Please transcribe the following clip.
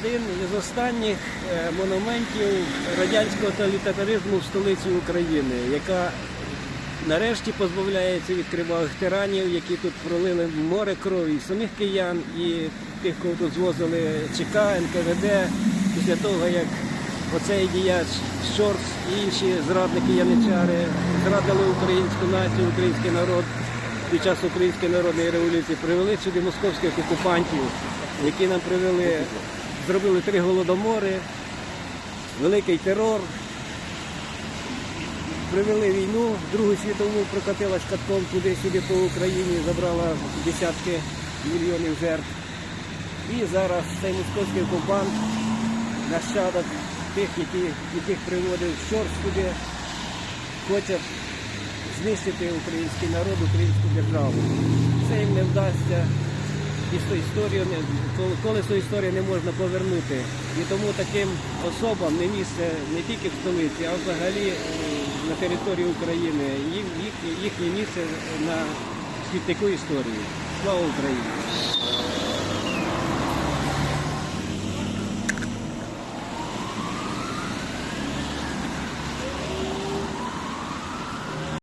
один із останніх е, монументів радянського тоталітаризму в столиці України, яка нарешті позбавляється від кривавих тиранів, які тут пролили море крові, самих киян, і тих, кого тут звозили ЧК, НКВД, після того, як оцей діяч Щорс і інші зрадники яничари зрадили українську націю, український народ під час Української народної революції, привели сюди московських окупантів, які нам привели, зробили три голодомори, великий терор, привели війну, Другу світову прокатилась катком туди-сюди по Україні, забрала десятки мільйонів жертв. І зараз цей московський окупант, нащадок тих, які, яких приводив Щорс сюди, хоче знищити український народ, українську державу. Це їм не вдасться. Історію колесо історії не можна повернути. І тому таким особам не місце не тільки в столиці, а взагалі е, на території України. Їх, їхнє місце на світнику історії. Слава Україні!